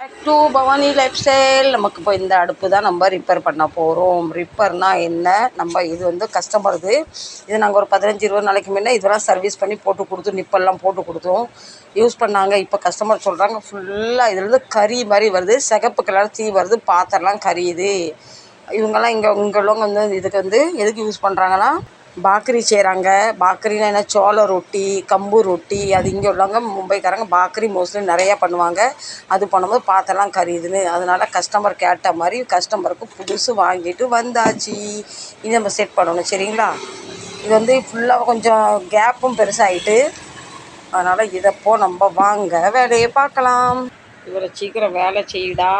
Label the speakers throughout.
Speaker 1: back to Bhavani life style நமக்கு இப்போ இந்த அடுப்பு தான் நம்ம ரிப்பேர் பண்ண போகிறோம் ரிப்பேர்னால் என்ன நம்ம இது வந்து கஸ்டமருக்கு இது நாங்கள் ஒரு பதினஞ்சு இருபது நாளைக்கு முன்னே இதெல்லாம் சர்வீஸ் பண்ணி போட்டு கொடுத்தோம் நிப்பெல்லாம் போட்டு கொடுத்தோம் யூஸ் பண்ணாங்க இப்போ கஸ்டமர் சொல்கிறாங்க ஃபுல்லாக இதுலேருந்து கறி மாதிரி வருது சிகப்பு கலர் தீ வருது பாத்திரம்லாம் கரியுது இவங்கெல்லாம் இங்கே இங்கே உள்ளவங்க வந்து இதுக்கு வந்து எதுக்கு யூஸ் பண்ணுறாங்கன்னா பாக்கரி செய்கிறாங்க பாக்கரினா என்ன சோள ரொட்டி கம்பு ரொட்டி அது இங்கே உள்ளவங்க மும்பைக்காரங்க பாக்கரி மோஸ்ட்லி நிறையா பண்ணுவாங்க அது பண்ணும்போது பார்த்தெல்லாம் கரியுதுன்னு அதனால் கஸ்டமர் கேட்ட மாதிரி கஸ்டமருக்கு புதுசு வாங்கிட்டு வந்தாச்சு இது நம்ம செட் பண்ணணும் சரிங்களா இது வந்து ஃபுல்லாக கொஞ்சம் கேப்பும் பெருசாகிட்டு அதனால் இதைப்போ நம்ம வாங்க வேலையை பார்க்கலாம் இவ்வளோ சீக்கிரம் வேலை செய்யுடா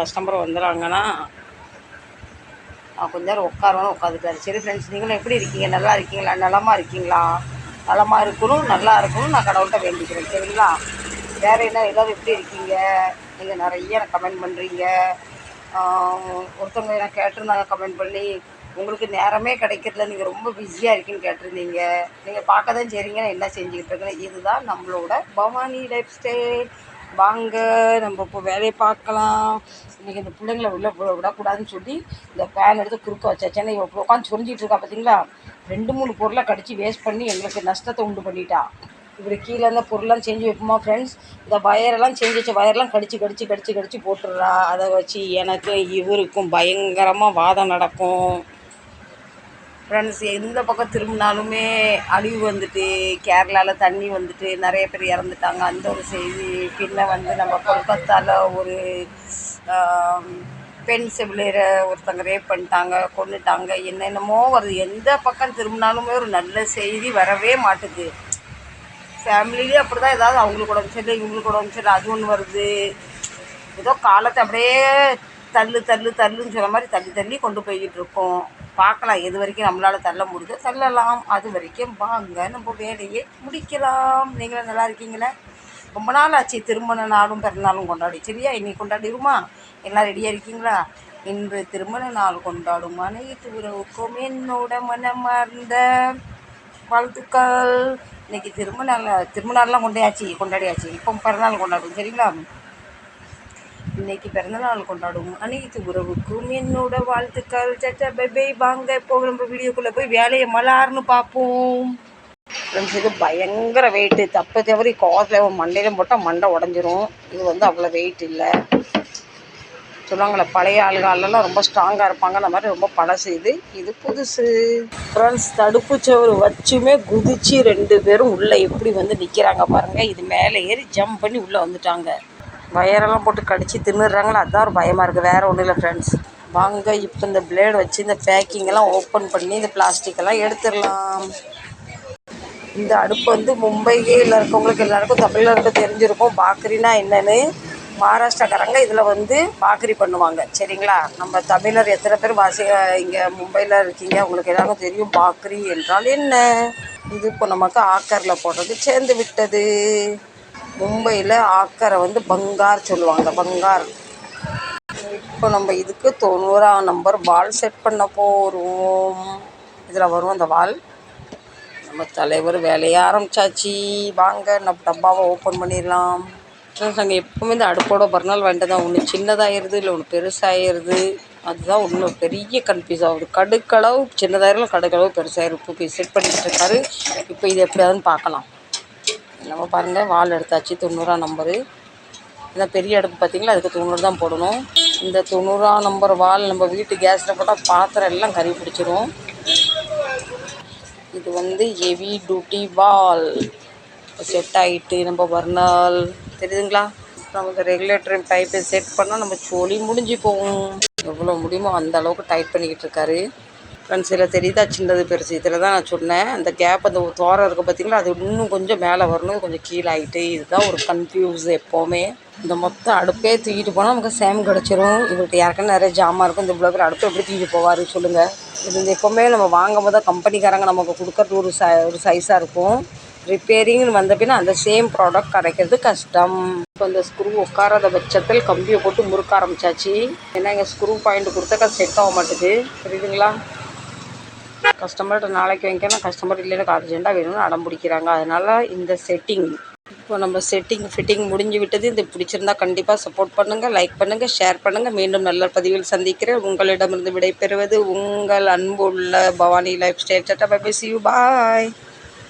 Speaker 1: கஸ்டமர் வந்துடுறாங்கன்னா கொஞ்ச நேரம் உட்காரணும் உட்காந்துக்காரு சரி ஃப்ரெண்ட்ஸ் நீங்களும் எப்படி இருக்கீங்க நல்லா இருக்கீங்களா நலமாக இருக்கீங்களா நலமாக இருக்கணும் நல்லா இருக்கணும் நான் கடவுள்கிட்ட வேண்டிக்கிறேன் சரிங்களா வேறு என்ன எல்லோரும் எப்படி இருக்கீங்க நீங்கள் நிறைய கமெண்ட் பண்ணுறீங்க ஒருத்தவங்க நான் கேட்டிருந்தாங்க கமெண்ட் பண்ணி உங்களுக்கு நேரமே கிடைக்கிறதுல நீங்கள் ரொம்ப பிஸியாக இருக்குன்னு கேட்டிருந்தீங்க நீங்கள் பார்க்க தான் சரிங்க நான் என்ன செஞ்சுக்கிட்டு இருக்கேன் இதுதான் நம்மளோட பவானி லைஃப் ஸ்டைல் வாங்க நம்ம இப்போ வேலையை பார்க்கலாம் இன்றைக்கி இந்த பிள்ளைங்களை உள்ளே விடக்கூடாதுன்னு சொல்லி இந்த ஃபேன் எடுத்து குறுக்க வச்சாச்சு இவ்வளோ உட்காந்து சொரிஞ்சிட்டு இருக்கா பார்த்தீங்களா ரெண்டு மூணு பொருளை கடிச்சு வேஸ்ட் பண்ணி எங்களுக்கு நஷ்டத்தை உண்டு பண்ணிட்டா இப்படி கீழே இருந்த பொருள்லாம் செஞ்சு வைப்போமா ஃப்ரெண்ட்ஸ் இந்த வயரெல்லாம் செஞ்சு வச்ச வயரெல்லாம் கடிச்சு கடிச்சு கடிச்சு கடிச்சு போட்டுடுறா அதை வச்சு எனக்கும் இவருக்கும் பயங்கரமாக வாதம் நடக்கும் ஃப்ரெண்ட்ஸ் எந்த பக்கம் திரும்பினாலுமே அழிவு வந்துட்டு கேரளாவில் தண்ணி வந்துட்டு நிறைய பேர் இறந்துட்டாங்க அந்த ஒரு செய்தி பின்ன வந்து நம்ம கொல்கத்தாவில் ஒரு பெண் செவிலியர் ஒருத்தங்க ரேப் பண்ணிட்டாங்க கொண்டுட்டாங்க என்னென்னமோ வருது எந்த பக்கம் திரும்பினாலுமே ஒரு நல்ல செய்தி வரவே மாட்டுது ஃபேமிலிலேயே அப்படி தான் ஏதாவது அவங்களுக்கு உடம்பு சரி இவங்களுக்கு உடம்பு சரி அது ஒன்று வருது ஏதோ காலத்தை அப்படியே தள்ளு தள்ளு தள்ளுன்னு சொன்ன மாதிரி தள்ளி தள்ளி கொண்டு போய்கிட்டு இருக்கோம் பார்க்கலாம் எது வரைக்கும் நம்மளால் தள்ள முடியுதோ தள்ளலாம் அது வரைக்கும் வாங்க நம்ம வேலையை முடிக்கலாம் நீங்களும் நல்லா இருக்கீங்களே ரொம்ப நாள் ஆச்சு திருமண நாளும் பிறந்தாலும் கொண்டாடி சரியா இன்னைக்கு கொண்டாடிடுமா எல்லாம் ரெடியாக இருக்கீங்களா இன்று திருமண நாள் கொண்டாடும் அனைத்து உறவுக்கும் என்னோட மனமார்ந்த வாழ்த்துக்கள் இன்னைக்கு திருமண திருமண நாள்லாம் கொண்டாடியாச்சு கொண்டாடியாச்சு இப்போ பிறநாள் கொண்டாடுவோம் சரிங்களா இன்னைக்கு பிறந்தநாள் கொண்டாடுவோம் அனைத்து உறவுக்கும் என்னோட வாழ்த்துக்கள் சச்சா பை வாங்க இப்போ நம்ம வீடியோக்குள்ளே போய் வேலையை மலார்னு பார்ப்போம் ஃப்ரெண்ட்ஸுக்கு பயங்கர வெயிட்டு தப்பு தவறி காதில் மண்டையில போட்டால் மண்டை உடஞ்சிரும் இது வந்து அவ்வளோ வெயிட் இல்லை சொல்லுவாங்களே பழைய ஆளுகாலெல்லாம் ரொம்ப ஸ்ட்ராங்காக இருப்பாங்க அந்த மாதிரி ரொம்ப பழசு இது இது புதுசு ஃப்ரெண்ட்ஸ் தடுப்பு சோறு வச்சுமே குதிச்சு ரெண்டு பேரும் உள்ளே எப்படி வந்து நிற்கிறாங்க பாருங்கள் இது மேலே ஏறி ஜம்ப் பண்ணி உள்ளே வந்துட்டாங்க வயரெல்லாம் போட்டு கடித்து தின்னுடுறாங்களே அதுதான் ஒரு பயமாக இருக்குது வேறு ஒன்றும் இல்லை ஃப்ரெண்ட்ஸ் வாங்க இப்போ இந்த பிளேடு வச்சு இந்த பேக்கிங்கெல்லாம் ஓப்பன் பண்ணி இந்த பிளாஸ்டிக்கெல்லாம் எடுத்துடலாம் இந்த அடுப்பு வந்து மும்பையில் இருக்கவங்களுக்கு எல்லாருக்கும் தமிழில் இருக்க தெரிஞ்சிருக்கும் பாக்கரினா என்னென்னு மகாராஷ்டிராக்காரங்க இதில் வந்து பாக்கரி பண்ணுவாங்க சரிங்களா நம்ம தமிழர் எத்தனை பேர் வாசி இங்கே மும்பையில் இருக்கீங்க உங்களுக்கு எல்லாருக்கும் தெரியும் பாக்கரி என்றால் என்ன இது இப்போ நமக்கு ஆக்கரில் போடுறது சேர்ந்து விட்டது மும்பையில் ஆக்கரை வந்து பங்கார் சொல்லுவாங்க பங்கார் இப்போ நம்ம இதுக்கு தொண்ணூறாம் நம்பர் வால் செட் பண்ண போகிறோம் இதில் வரும் அந்த வால் நம்ம தலைவர் வேலையை ஆரம்பித்தாச்சு வாங்க நம்ம டப்பாவை ஓப்பன் பண்ணிடலாம் நாங்கள் எப்போவுமே இந்த அடுப்போட பர்னால் வந்துட்டு தான் ஒன்று சின்னதாகிடுது இல்லை ஒன்று பெருசாகிடுது அதுதான் ஒன்று பெரிய கன்ஃபியூஸ் ஆகுது கடுக்களவு சின்னதாயிரம் கடுக்களவு பெருசாயிரும் இப்போ செட் பண்ணிட்டு இருக்காரு இப்போ இது எப்படியாதுன்னு பார்க்கலாம் நம்ம பாருங்கள் வால் எடுத்தாச்சு தொண்ணூறாம் நம்பரு இந்த பெரிய அடுப்பு பார்த்திங்களா அதுக்கு தொண்ணூறு தான் போடணும் இந்த தொண்ணூறாம் நம்பர் வால் நம்ம வீட்டு கேஸில் போட்டால் பாத்திரம் எல்லாம் கறி பிடிச்சிரும் இது வந்து ஹெவி டியூட்டி வால் செட் ஆகிட்டு நம்ம வர்ணால் தெரியுதுங்களா நமக்கு ரெகுலேட்டர் பைப்பை செட் பண்ணால் நம்ம சொல்லி முடிஞ்சு போகும் எவ்வளோ முடியுமோ அந்த அளவுக்கு டைட் பண்ணிக்கிட்டு இருக்காரு ஃப்ரெண்ட்ஸ் தெரியுதா சின்னது பெருசு இதில் தான் நான் சொன்னேன் அந்த கேப் அந்த தோரம் இருக்க பார்த்திங்களா அது இன்னும் கொஞ்சம் மேலே வரணும் கொஞ்சம் கீழே ஆகிட்டு இதுதான் ஒரு கன்ஃபியூஸ் எப்போவுமே இந்த மொத்த அடுப்பே தூக்கிட்டு போனால் நமக்கு சேம் கிடச்சிரும் இவர்கிட்ட யாருக்குன்னு நிறைய ஜாமான் இருக்கும் இந்த இவ்வளோ பேர் அடுப்பு எப்படி தூக்கிட்டு போவார் சொல்லுங்கள் இது வந்து எப்போவுமே நம்ம வாங்கும் போது கம்பெனிக்காரங்க நமக்கு கொடுக்கறது ஒரு சை ஒரு சைஸாக இருக்கும் ரிப்பேரிங் வந்த பின்னா அந்த சேம் ப்ராடக்ட் கிடைக்கிறது கஷ்டம் இப்போ இந்த ஸ்க்ரூ உட்காராத பட்சத்தில் கம்பியை போட்டு முறுக்க ஆரம்பிச்சாச்சு ஏன்னா இங்கே ஸ்க்ரூ பாயிண்ட் கொடுத்தாக்கா செட் ஆக மாட்டேது புரியுதுங்களா கஸ்டமர்கிட்ட நாளைக்கு வாங்கிக்கலாம் கஸ்டமர் இல்லைன்னா அர்ஜெண்டாக வேணும்னு அடம் பிடிக்கிறாங்க அதனால் இந்த செட்டிங் இப்போ நம்ம செட்டிங் ஃபிட்டிங் முடிஞ்சு விட்டது இது பிடிச்சிருந்தா கண்டிப்பாக சப்போர்ட் பண்ணுங்கள் லைக் பண்ணுங்கள் ஷேர் பண்ணுங்கள் மீண்டும் நல்ல பதிவில் சந்திக்கிறேன் உங்களிடமிருந்து விடைபெறுவது உங்கள் அன்புள்ள பவானி லைஃப் ஸ்டைல் சட்டா bye bye see you bye